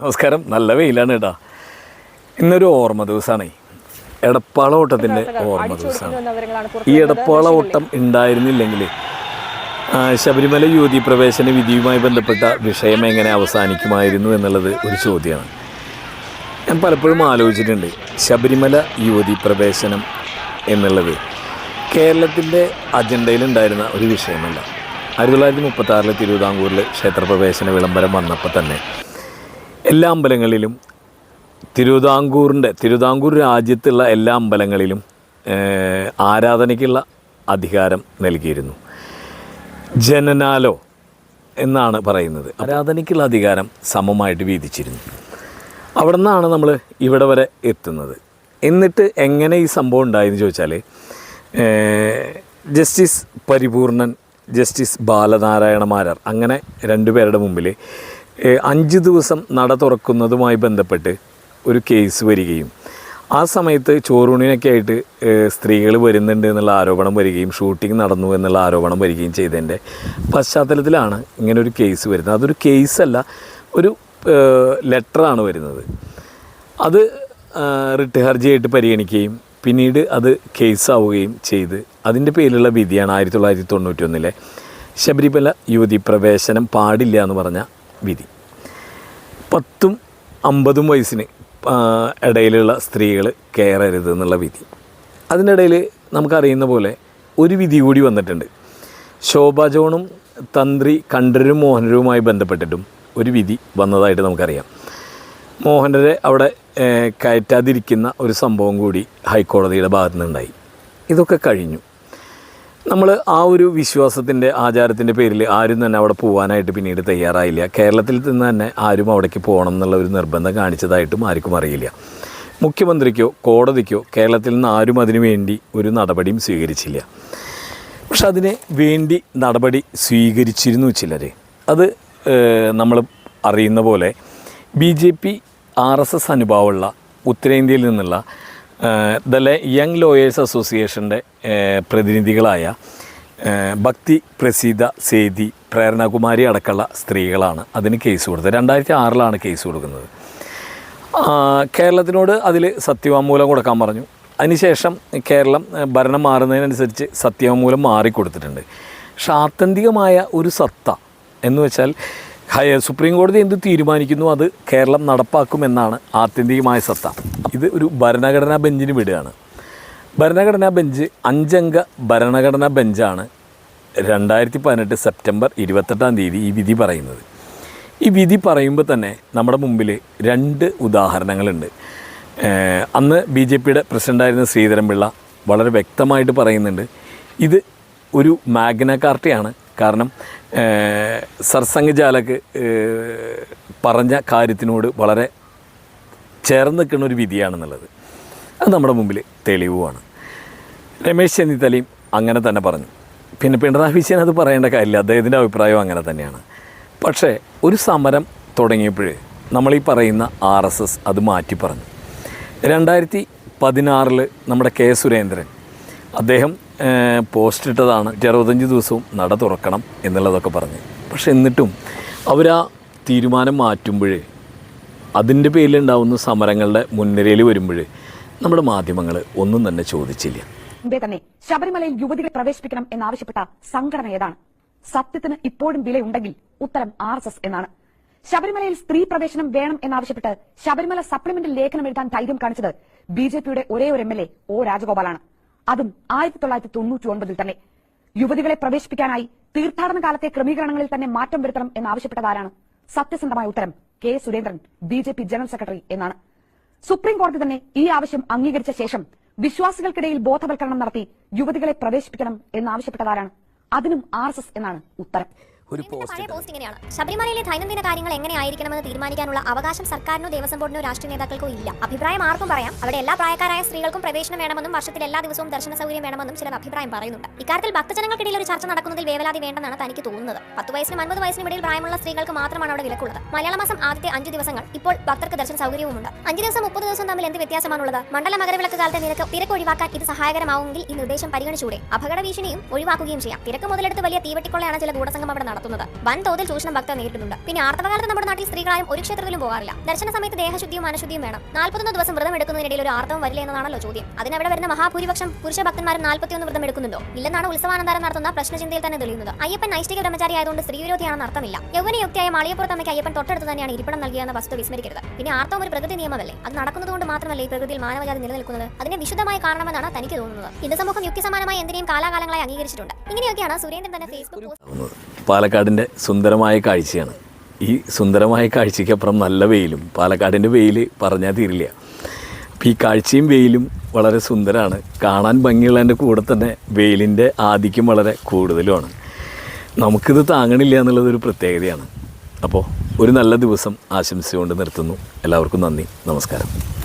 നമസ്കാരം. നല്ല വെയിലാണ് കേട്ടോ ഇന്നൊരു ഓർമ്മ ദിവസമാണ് എടപ്പാള ഓട്ടത്തിന്റെ ഓർമ്മ ദിവസമാണ് ഈ എടപ്പാള ഓട്ടം ഉണ്ടായിരുന്നില്ലെങ്കിൽ ശബരിമല യുവതി പ്രവേശന വിധിയുമായി ബന്ധപ്പെട്ട വിഷയം എങ്ങനെ അവസാനിക്കുമായിരുന്നു എന്നുള്ളത് ഒരു ചോദ്യമാണ്. ഞാൻ പലപ്പോഴും ആലോചിച്ചിട്ടുണ്ട് ശബരിമല യുവതി പ്രവേശനം എന്നുള്ളത് കേരളത്തിന്റെ അജണ്ടയിലുണ്ടായിരുന്ന ഒരു വിഷയമല്ല. ആയിരത്തി തൊള്ളായിരത്തി മുപ്പത്തി ആറിലെ തിരുവിതാംകൂറിൽ ക്ഷേത്രപ്രവേശന വിളംബരം വന്നപ്പോൾ തന്നെ എല്ലാ അമ്പലങ്ങളിലും തിരുവിതാംകൂറിന്റെ തിരുവിതാംകൂർ രാജ്യത്തുള്ള എല്ലാ അമ്പലങ്ങളിലും ആരാധനയ്ക്കുള്ള അധികാരം നൽകിയിരുന്നു. ജനനാലോ എന്നാണ് പറയുന്നത്. ആരാധനയ്ക്കുള്ള അധികാരം സമമായിട്ട് വീതിച്ചിരുന്നു. അവിടെ നിന്നാണ് നമ്മൾ ഇവിടെ വരെ എത്തുന്നത്. എന്നിട്ട് എങ്ങനെ ഈ സംഭവം ഉണ്ടായെന്ന് ചോദിച്ചാൽ ജസ്റ്റിസ് പരിപൂർണൻ ജസ്റ്റിസ് ബാലനാരായണ മാരാർ അങ്ങനെ രണ്ടുപേരുടെ മുമ്പിൽ അഞ്ച് ദിവസം നട തുറക്കുന്നതുമായി ബന്ധപ്പെട്ട് ഒരു കേസ് വരികയും ആ സമയത്ത് ചോറൂണിനൊക്കെ ആയിട്ട് സ്ത്രീകൾ വരുന്നുണ്ട് എന്നുള്ള ആരോപണം വരികയും ഷൂട്ടിംഗ് നടന്നു എന്നുള്ള ആരോപണം വരികയും ചെയ്തതിന്റെ പശ്ചാത്തലത്തിലാണ് ഇങ്ങനെ ഒരു കേസ് വരുന്നത്. അതൊരു കേസല്ല ഒരു ലെറ്ററാണ് വരുന്നത്. അത് റിട്ട് ഹർജിയായിട്ട് പരിഗണിക്കുകയും പിന്നീട് അത് കേസാവുകയും ചെയ്ത് അതിന്റെ പേരിലുള്ള വിധിയാണ് ആയിരത്തി തൊള്ളായിരത്തി തൊണ്ണൂറ്റി ഒന്നിലെ ശബരിമല യുവതി പ്രവേശനം പാടില്ല എന്ന് പറഞ്ഞ വിധി. പത്തും അമ്പതും വയസ്സിന് ഇടയിലുള്ള സ്ത്രീകൾ കയറരുത് എന്നുള്ള വിധി. അതിനിടയിൽ നമുക്കറിയുന്ന പോലെ ഒരു വിധി കൂടി വന്നിട്ടുണ്ട്. ശോഭ ജോണും തന്ത്രി കണ്ഠരും മോഹനരുമായി ബന്ധപ്പെട്ടിട്ടും ഒരു വിധി വന്നതായിട്ട് നമുക്കറിയാം. മോഹനരെ അവിടെ കയറ്റാതിരിക്കുന്ന ഒരു സംഭവം കൂടി ഹൈക്കോടതിയുടെ ഭാഗത്തു നിന്നുണ്ടായി ഇതൊക്കെ കഴിഞ്ഞു. നമ്മൾ ആ ഒരു വിശ്വാസത്തിന്റെ ആചാരത്തിന്റെ പേരിൽ ആരും തന്നെ അവിടെ പോകാനായിട്ട് പിന്നീട് തയ്യാറായില്ല. കേരളത്തിൽ നിന്ന് തന്നെ ആരും അവിടേക്ക് പോകണം എന്നുള്ള ഒരു നിർബന്ധം കാണിച്ചതായിട്ടും ആർക്കും അറിയില്ല. മുഖ്യമന്ത്രിക്കോ കോടതിക്കോ കേരളത്തിൽ നിന്ന് ആരും അതിനു വേണ്ടി ഒരു നടപടിയും സ്വീകരിച്ചില്ല. പക്ഷെ അതിന് വേണ്ടി നടപടി സ്വീകരിച്ചിരുന്നു ചിലർ അത് നമ്മൾ അറിയുന്ന പോലെ B J P R S S അനുഭാവമുള്ള ഉത്തരേന്ത്യയിൽ നിന്നുള്ള ദ യങ് ലോയേഴ്സ് അസോസിയേഷന്റെ പ്രതിനിധികളായ ഭക്തി പ്രസീത സേതി പ്രേരണകുമാരി അടക്കമുള്ള സ്ത്രീകളാണ് അതിന് കേസ് കൊടുത്തത്. രണ്ടായിരത്തി ആറിലാണ് കേസ് കൊടുക്കുന്നത് കേരളത്തിനോട് അതിൽ സത്യവാങ്മൂലം കൊടുക്കാൻ പറഞ്ഞു. അതിനുശേഷം കേരളം ഭരണം മാറുന്നതിനനുസരിച്ച് സത്യവാങ്മൂലം മാറിക്കൊടുത്തിട്ടുണ്ട്. പക്ഷേ ആത്യന്തികമായ ഒരു സത്ത എന്ന് വെച്ചാൽ സുപ്രീം കോടതി എന്ത് തീരുമാനിക്കുന്നു? അത് കേരളം നടപ്പാക്കുമെന്നാണ് ആത്യന്തികമായ സത്ത. ഇത് ഒരു ഭരണഘടനാ ബെഞ്ചിന് വിടുകയാണ്. ഭരണഘടനാ ബെഞ്ച് അഞ്ചംഗ ഭരണഘടനാ ബെഞ്ചാണ് രണ്ടായിരത്തി പതിനെട്ട് സെപ്റ്റംബർ ഇരുപത്തെട്ടാം തീയതി ഈ വിധി പറയുന്നത്. ഈ വിധി പറയുമ്പോൾ തന്നെ നമ്മുടെ മുമ്പിൽ രണ്ട് ഉദാഹരണങ്ങളുണ്ട്. അന്ന് ബി ജെ പിയുടെ പ്രസിഡന്റായിരുന്ന ശ്രീധരൻപിള്ള വളരെ വ്യക്തമായിട്ട് പറയുന്നുണ്ട്. ഇത് ഒരു മാഗ്ന കാർട്ടയാണ്. കാരണം സർസംഘചാലക് പറഞ്ഞ കാര്യത്തിനോട് വളരെ ചേർന്ന് നിൽക്കുന്ന ഒരു വിധിയാണെന്നുള്ളത്. അത് നമ്മുടെ മുമ്പിൽ തെളിവുമാണ് രമേശ് ചെന്നിത്തലയും അങ്ങനെ തന്നെ പറഞ്ഞു. പിന്നെ പിണറായി വിജയൻ അത് പറയേണ്ട കാര്യമില്ല. അദ്ദേഹത്തിന്റെ അഭിപ്രായവും അങ്ങനെ തന്നെയാണ്. പക്ഷേ ഒരു സമരം തുടങ്ങിയപ്പോൾ നമ്മളീ പറയുന്ന ആർ എസ് എസ് അത് മാറ്റി പറഞ്ഞു. രണ്ടായിരത്തി പതിനാറിൽ നമ്മുടെ കെ സുരേന്ദ്രൻ അദ്ദേഹം പോസ്റ്റ് ഇട്ടതാണ് അറുപത്തഞ്ച് ദിവസവും നട തുറക്കണം എന്നുള്ളതൊക്കെ പറഞ്ഞ്. പക്ഷെ എന്നിട്ടും അവരാ തീരുമാനം മാറ്റുമ്പോഴേ അതിന്റെ പേരിലുണ്ടാവുന്ന സമരങ്ങളുടെ മുൻനിരയിൽ വരുമ്പോഴേ നമ്മുടെ മാധ്യമങ്ങൾ ഒന്നും തന്നെ ചോദിച്ചില്ല. മുമ്പേ തന്നെ ശബരിമലയിൽ യുവതികളെ പ്രവേശിപ്പിക്കണം എന്നാവശ്യപ്പെട്ട സംഘടന ഏതാണ്? സത്യത്തിന് ഇപ്പോഴും വിലയുണ്ടെങ്കിൽ ഉത്തരം ആർ എസ് എസ് എന്നാണ്. ശബരിമലയിൽ സ്ത്രീ പ്രവേശനം വേണം എന്നാവശ്യപ്പെട്ട് ശബരിമല സപ്ലിമെന്റൽ ലേഖനം എഴുതാൻ ധൈര്യം കാണിച്ചത് ബി ജെ പിയുടെ ഒരേ ഒരു എം എൽ എ ഒ രാജഗോപാലാണ്. അതും ആയിരത്തി തൊള്ളായിരത്തി തൊണ്ണൂറ്റി ഒൻപതിൽ തന്നെ. യുവതികളെ പ്രവേശിപ്പിക്കാനായി തീർത്ഥാടന കാലത്തെ ക്രമീകരണങ്ങളിൽ തന്നെ മാറ്റം വരുത്തണം എന്നാവശ്യപ്പെട്ടതാരാണ്? സത്യസന്ധമായ ഉത്തരം K Surendran B J P general secretary എന്നാണ്. സുപ്രീം കോടതി തന്നെ ഈ ആവശ്യം അംഗീകരിച്ച ശേഷം വിശ്വാസികൾക്കിടയിൽ ബോധവൽക്കരണം നടത്തി യുവതികളെ പ്രവേശിപ്പിക്കണം എന്നാവശ്യപ്പെട്ടതാരാണ്? അതിനും ആർ എന്നാണ് ഉത്തരം. ഒരു ഇതിന്റെ പോസ്റ്റ് ഇങ്ങനെയാണ്. ശബരിമലയിലെ ദൈനംദിന കാര്യങ്ങൾ എങ്ങനെയായിരിക്കണമെന്ന് തീരുമാനിക്കാനുള്ള അവകാശം സർക്കാരിനോ ദേവസ്വം ബോർഡിനോ രാഷ്ട്രീയ നേതാക്കൾക്കോ ഇല്ല. അഭിപ്രായം ആർക്കും പറയാം. അവിടെ എല്ലാ പ്രായക്കാരായ സ്ത്രീകൾക്കും പ്രവേശനം വേണമെന്നും വർഷത്തിൽ എല്ലാ ദിവസവും ദർശന സൗകര്യം വേണമെന്നും ചില അഭിപ്രായം പറയുന്നുണ്ട്. ഇക്കാര്യത്തിൽ ഭക്തജനങ്ങൾക്കിടയിൽ ഒരു ചർച്ച നടക്കുന്നതിൽ വേവലാതി വേണ്ടെന്നാണ് തനിക്ക് തോന്നുന്നത്. പത്ത് വയസ്സിനും അൻപത് വയസ്സിനും ഇടയിൽ പ്രായമുള്ള സ്ത്രീകൾക്ക് മാത്രമാണ് അവിടെ വിലക്കുള്ളത്. മലയാള മാസം ആദ്യത്തെ അഞ്ച് ദിവസങ്ങൾ ഇപ്പോൾ ഭക്തർക്ക് ദർശന സൗകര്യവുമുണ്ട്. അഞ്ച് ദിവസം മുപ്പത് ദിവസം തമ്മിൽ എന്ത് വ്യത്യാസമാണുള്ളത്? മണ്ഡല മകരവിളക്ക് കാലത്തെ നിരക്ക് തിരക്ക് ഒഴിവാക്കാൻ ഇത് സഹായകരമാവുമെങ്കിൽ ഈ നിർദ്ദേശം പരിഗണിച്ചൂടെ. അപകട ഭീഷണിയും ഒഴിവാക്കുകയും ചെയ്യാം. തിരക്ക് മുതലെടുത്ത് വലിയ തീവട്ടിക്കൊള്ളയാണ് ചില ഗൂഢസംഘം അവിടെ നടത്തുന്നത്. വൻതോതിൽ ചൂഷണം ഭക്തർ നേരിടുന്നുണ്ട്. പിന്നെ ആർത്തവകാലത്ത് നമ്മുടെ നാട്ടിൽ സ്ത്രീകളാരും ഒരു ക്ഷേത്രത്തിലും പോകാറില്ല. ദർശന സമയത്ത് ദേഹശുദ്ധിയും മനഃശുദ്ധിയും വേണം. നാൽപ്പത്തൊന്ന് ദിവസം വ്രതം എടുക്കുന്നതിനിടയിൽ ഒരു ആർത്തവം വരില്ല എന്നതാണല്ലോ ചോദ്യം. അതിനവിടെ വരുന്ന മഹാഭൂരിപക്ഷം പുരുഷ ഭക്തന്മാരും നാൽപ്പത്തിയൊന്ന് വ്രതം എടുക്കുന്നുണ്ടോ? ഇല്ലെന്നാണ് ഉത്സവാനന്താരം നടത്തുന്ന പ്രശ്നചിന്തയിൽ തന്നെ തെളിയുന്നത്. അയ്യപ്പൻ നൈഷ്ഠിക ബ്രഹ്മചാരി ആയതുകൊണ്ട് സ്ത്രീവിരോധിയാണെന്ന് അർത്ഥമില്ല. യൗവനയുക്തിയായ മാളിയപ്പുറത്തമ്മയ്ക്ക് അയ്യപ്പൻ തൊട്ടടുത്ത് തന്നെയാണ് ഇരിപ്പിടം നൽകിയെന്ന വസ്തു വിസ്മരിക്കരുത്. പിന്നെ ആർത്തവം ഒരു പ്രകൃതി നിയമമല്ലേ? അത് നടക്കുന്നതുകൊണ്ട് മാത്രമല്ല ഈ പ്രകൃതിയിൽ മാനവജാതി നിലനിൽക്കുന്നത്? അതിനെ വിശുദ്ധമായ കാരണമെന്നാണ് തനിക്ക് തോന്നുന്നത്. ഹിന്ദു സമൂഹം യുക്തിസമാനമായ എന്തിനേയും കാലാകാലങ്ങളായി അംഗീകരിച്ചിട്ടുണ്ട്. ഇങ്ങനെയൊക്കെയാണ് സുരേന്ദ്രൻ തന്നെ ഫേസ്ബുക്ക് പാലക്കാടിന്റെ സുന്ദരമായ കാഴ്ചയാണ്. ഈ സുന്ദരമായ കാഴ്ചയ്ക്കപ്പുറം നല്ല വെയിലും പാലക്കാടിന്റെ വെയിൽ പറഞ്ഞാൽ തീരില്ല. അപ്പോൾ ഈ കാഴ്ചയും വെയിലും വളരെ സുന്ദരമാണ് കാണാൻ ഭംഗിയുള്ളതിന്റെ കൂടെ തന്നെ വെയിലിന്റെ ആധിക്യം വളരെ കൂടുതലുമാണ്. നമുക്കിത് താങ്ങണില്ല എന്നുള്ളതൊരു പ്രത്യേകതയാണ്. അപ്പോൾ ഒരു നല്ല ദിവസം ആശംസിച്ചുകൊണ്ട് നിർത്തുന്നു. എല്ലാവർക്കും നന്ദി. നമസ്കാരം.